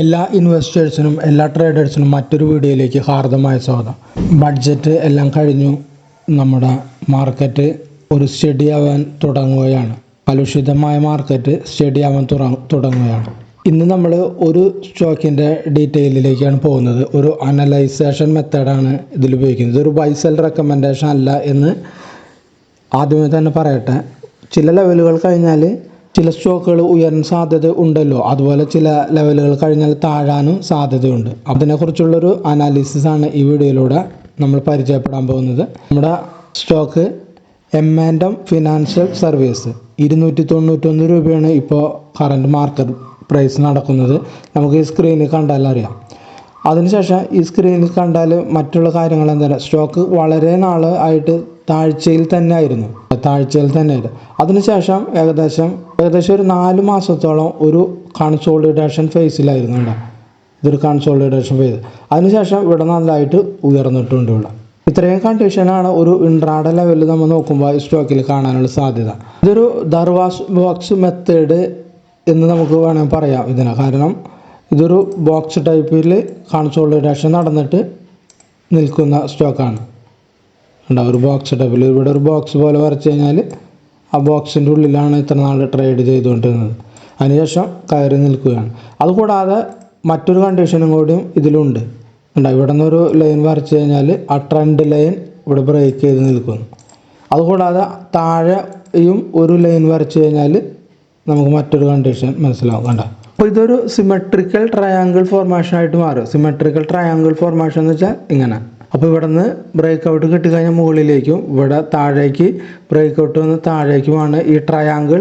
എല്ലാ ഇൻവെസ്റ്റേഴ്സിനും എല്ലാ ട്രേഡേഴ്സിനും മറ്റൊരു വീഡിയോയിലേക്ക് ഹാർദമായ സ്വാഗതം. ബഡ്ജറ്റ് എല്ലാം കഴിഞ്ഞു. നമ്മുടെ മാർക്കറ്റ് ഒരു സ്റ്റഡി ആവാൻ തുടങ്ങുകയാണ്. കലുഷിതമായ മാർക്കറ്റ് സ്റ്റഡി ആവാൻ തുടങ്ങുകയാണ്. ഇന്ന് നമ്മൾ ഒരു സ്റ്റോക്കിന്റെ ഡീറ്റെയിലിലേക്കാണ് പോകുന്നത്. ഒരു അനലൈസേഷൻ മെത്തേഡാണ് ഇതിൽ ഉപയോഗിക്കുന്നത്. ഇതൊരു ബൈസെൽ റെക്കമെൻഡേഷൻ അല്ല എന്ന് ആദ്യമേ തന്നെ പറയട്ടെ. ചില ലെവലുകൾ കഴിഞ്ഞാൽ ചില സ്റ്റോക്കുകൾ ഉയരാൻ സാധ്യത ഉണ്ടല്ലോ. അതുപോലെ ചില ലെവലുകൾ കഴിഞ്ഞാൽ താഴാനും സാധ്യതയുണ്ട്. അതിനെക്കുറിച്ചുള്ളൊരു അനാലിസിസ് ആണ് ഈ വീഡിയോയിലൂടെ നമ്മൾ പരിചയപ്പെടാൻ പോകുന്നത്. നമ്മുടെ stock M and M financial service ഇരുന്നൂറ്റി തൊണ്ണൂറ്റൊന്ന് രൂപയാണ് ഇപ്പോൾ കറണ്ട് മാർക്കറ്റ് പ്രൈസ് നടക്കുന്നത്. നമുക്ക് ഈ സ്ക്രീനിൽ കണ്ടാൽ അറിയാം. അതിനുശേഷം ഈ സ്ക്രീനിൽ കണ്ടാൽ മറ്റുള്ള കാര്യങ്ങൾ എന്താ സ്റ്റോക്ക് വളരെ നാൾ ആയിട്ട് താഴ്ചയിൽ തന്നെ ആയിരുന്നു താഴ്ചയിൽ തന്നെ ആയിരുന്നു അതിനുശേഷം ഏകദേശം ഏകദേശം ഒരു നാല് മാസത്തോളം ഒരു കൺസോളിഡേഷൻ ഫേസിലായിരുന്നു ഇവിടെ. ഇതൊരു കൺസോളിഡേഷൻ ഫേസ് അതിനുശേഷം ഇവിടെ നല്ലതായിട്ട് ഉയർന്നിട്ടുണ്ട് ഇവിടെ. ഇത്രയും കണ്ടീഷനാണ് ഒരു ഇൻട്രാഡ ലെവലിൽ നമ്മൾ നോക്കുമ്പോൾ സ്റ്റോക്കിൽ കാണാനുള്ള സാധ്യത. ഇതൊരു ദർവാസ് ബോക്സ് മെത്തേഡ് എന്ന് നമുക്ക് വേണമെങ്കിൽ പറയാം ഇതിനെ. കാരണം ഇതൊരു ബോക്സ് ടൈപ്പിൽ കൺസോളിഡേഷൻ നടന്നിട്ട് നിൽക്കുന്ന സ്റ്റോക്കാണ് ഉണ്ടാവും ഒരു ബോക്സ് ടൈപ്പിൽ ഇവിടെ ഒരു ബോക്സ് പോലെ വരച്ച് കഴിഞ്ഞാൽ ആ ബോക്സിന്റെ ഉള്ളിലാണ് ഇത്ര നാൾ ട്രേഡ് ചെയ്തുകൊണ്ടിരുന്നത്. അതിനുശേഷം കയറി നിൽക്കുകയാണ്. അതുകൂടാതെ മറ്റൊരു കണ്ടീഷനും കൂടിയും ഇതിലുണ്ട്. ഉണ്ടാവും ഇവിടെ നിന്നൊരു ലൈൻ വരച്ച് കഴിഞ്ഞാൽ ആ ട്രെൻഡ് ലൈൻ ഇവിടെ ബ്രേക്ക് ചെയ്ത് നിൽക്കുന്നു. അതുകൂടാതെ താഴെയും ഒരു ലൈൻ വരച്ച് കഴിഞ്ഞാൽ നമുക്ക് മറ്റൊരു കണ്ടീഷൻ മനസ്സിലാവും. കണ്ട? അപ്പോൾ ഇതൊരു സിമെട്രിക്കൽ ട്രയാങ്കിൾ ഫോർമേഷൻ ആയിട്ട് മാറും. സിമെട്രിക്കൽ ട്രയാങ്കിൾ ഫോർമേഷൻ എന്ന് വെച്ചാൽ ഇങ്ങനെ. അപ്പോൾ ഇവിടെ നിന്ന് ബ്രേക്ക് ഔട്ട് കിട്ടിക്കഴിഞ്ഞാൽ മുകളിലേക്കും ഇവിടെ താഴേക്ക് ബ്രേക്ക് ഔട്ട് വന്ന് താഴേക്കുമാണ് ഈ ട്രയാങ്കിൾ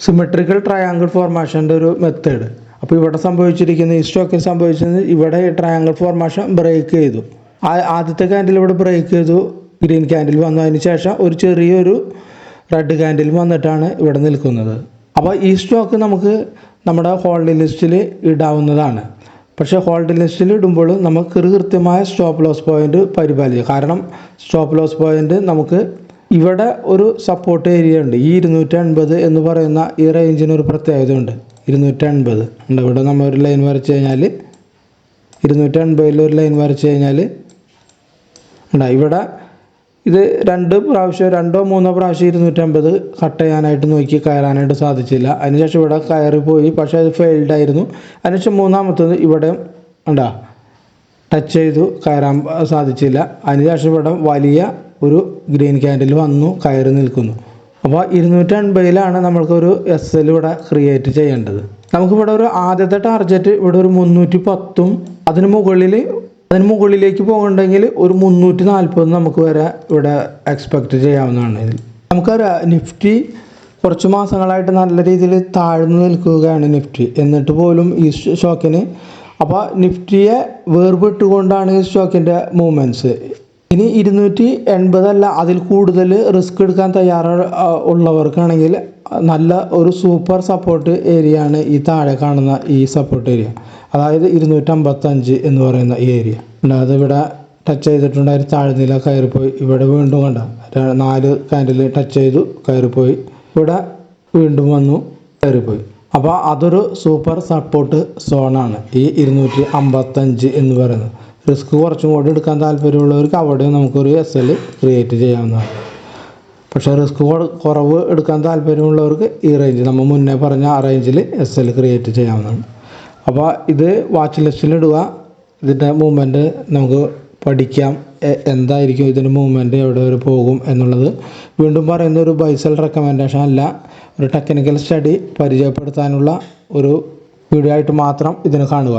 സിമെട്രിക്കൽ ട്രയാങ്കിൾ ഫോർമേഷന്റെ ഒരു മെത്തേഡ് അപ്പോൾ ഇവിടെ സംഭവിച്ചിരിക്കുന്ന ഈ സ്റ്റോക്കിൽ സംഭവിച്ചത് ഇവിടെ ഈ ട്രയാങ്കിൾ ഫോർമേഷൻ ബ്രേക്ക് ചെയ്തു. ആദ്യത്തെ ക്യാൻഡിൽ ഇവിടെ ബ്രേക്ക് ചെയ്തു. ഗ്രീൻ ക്യാൻഡിൽ വന്നു. അതിന് ശേഷം ഒരു ചെറിയൊരു റെഡ് ക്യാൻഡിൽ വന്നിട്ടാണ് ഇവിടെ നിൽക്കുന്നത്. അപ്പോൾ ഈ സ്റ്റോക്ക് നമുക്ക് നമ്മുടെ ഹോൾഡ് ലിസ്റ്റിൽ ഇടാവുന്നതാണ്. പക്ഷേ ഹോൾഡ് ലിസ്റ്റിൽ ഇടുമ്പോൾ നമുക്ക് കൃത്യമായ സ്റ്റോപ്പ് ലോസ് പോയിന്റ് പരിപാലിക്കുക കാരണം സ്റ്റോപ്പ് ലോസ് പോയിന്റ് നമുക്ക് ഇവിടെ ഒരു സപ്പോർട്ട് ഏരിയ ഉണ്ട്. ഈ ഇരുന്നൂറ്റി അൻപത് എന്ന് പറയുന്ന ഈ റേഞ്ചിന് ഒരു പ്രത്യേകത ഉണ്ട്. ഇരുന്നൂറ്റി അൻപത് ഉണ്ട്. ഇവിടെ നമ്മൾ ഒരു ലൈൻ വരച്ച് കഴിഞ്ഞാൽ ഇരുന്നൂറ്റി അൻപതിൽ ഒരു ലൈൻ വരച്ച് കഴിഞ്ഞാൽ ഉണ്ടാ. ഇവിടെ ഇത് രണ്ട് പ്രാവശ്യം രണ്ടോ മൂന്നോ പ്രാവശ്യം ഇരുന്നൂറ്റമ്പത് കട്ട് ചെയ്യാനായിട്ട് നോക്കി കയറാനായിട്ട് സാധിച്ചില്ല. അതിനുശേഷം ഇവിടെ കയറി പോയി പക്ഷേ അത് ഫെയിൽഡ് ആയിരുന്നു. അതിനുശേഷം മൂന്നാമത്തത് ഇവിടെ ഉണ്ടാ ടച്ച് ചെയ്തു കയറാൻ സാധിച്ചില്ല. അതിനുശേഷം ഇവിടെ വലിയ ഒരു ഗ്രീൻ ക്യാൻഡിൽ വന്നു കയറി നിൽക്കുന്നു. അപ്പോൾ ഇരുന്നൂറ്റി അൻപതിലാണ് നമ്മൾക്കൊരു എസ് എൽ ഇവിടെ ക്രിയേറ്റ് ചെയ്യേണ്ടത്. നമുക്കിവിടെ ഒരു ആദ്യത്തെ ടാർഗറ്റ് ഇവിടെ ഒരു മുന്നൂറ്റി പത്തും അതിന് മുകളിൽ അതിന് മുകളിലേക്ക് പോകണ്ടെങ്കിൽ ഒരു മുന്നൂറ്റി നാൽപ്പത് നമുക്ക് വരെ ഇവിടെ എക്സ്പെക്റ്റ് ചെയ്യാവുന്നതാണ് ഇതിൽ. നമുക്കറിയാം നിഫ്റ്റി കുറച്ച് മാസങ്ങളായിട്ട് നല്ല രീതിയിൽ താഴ്ന്നു നിൽക്കുകയാണ് നിഫ്റ്റി. എന്നിട്ട് പോലും ഈ സ്റ്റോക്കിന് അപ്പോൾ നിഫ്റ്റിയെ വേർപെട്ടുകൊണ്ടാണ് ഈ സ്റ്റോക്കിന്റെ മൂവ്മെന്റ്സ് ഇനി ഇരുന്നൂറ്റി എൺപതല്ല അതിൽ കൂടുതൽ റിസ്ക് എടുക്കാൻ തയ്യാറ ഉള്ളവർക്കാണെങ്കിൽ നല്ല ഒരു സൂപ്പർ സപ്പോർട്ട് ഏരിയ ആണ് ഈ താഴെ കാണുന്ന ഈ സപ്പോർട്ട് ഏരിയ അതായത് ഇരുന്നൂറ്റമ്പത്തഞ്ച് എന്ന് പറയുന്ന ഈ ഏരിയ അത് ഇവിടെ ടച്ച് ചെയ്തിട്ടുണ്ടായിരുന്ന താഴെ നില കയറിപ്പോയി. ഇവിടെ വീണ്ടും കണ്ട നാല് കാൻഡിൽ ടച്ച് ചെയ്തു കയറിപ്പോയി. ഇവിടെ വീണ്ടും വന്നു കയറിപ്പോയി. അപ്പോൾ അതൊരു സൂപ്പർ സപ്പോർട്ട് സോണാണ് ഈ ഇരുന്നൂറ്റി അമ്പത്തഞ്ച് എന്ന് പറയുന്നത്. റിസ്ക് കുറച്ചും കൂടി എടുക്കാൻ താല്പര്യമുള്ളവർക്ക് അവിടെ നമുക്കൊരു എസ് എൽ ക്രിയേറ്റ് ചെയ്യാവുന്നതാണ്. പക്ഷേ റിസ്ക് കുറവ് എടുക്കാൻ താല്പര്യമുള്ളവർക്ക് ഈ റേഞ്ച് നമ്മൾ മുന്നേ പറഞ്ഞ ആ റേഞ്ചിൽ എസ് എൽ ക്രിയേറ്റ് ചെയ്യാവുന്നതാണ്. അപ്പോൾ ഇത് വാച്ച് ലിസ്റ്റിൽ ഇടുക ഇതിന്റെ മൂവ്മെന്റ് നമുക്ക് പഠിക്കാം എന്തായിരിക്കും ഇതിന്റെ മൂവ്മെന്റ് എവിടെ വരെ പോകും എന്നുള്ളത്. വീണ്ടും പറയുന്ന ഒരു ബൈസൽ റെക്കമെൻഡേഷൻ അല്ല ഒരു ടെക്നിക്കൽ സ്റ്റഡി പരിചയപ്പെടുത്താനുള്ള ഒരു വീഡിയോ ആയിട്ട് മാത്രം ഇതിനെ കാണുക.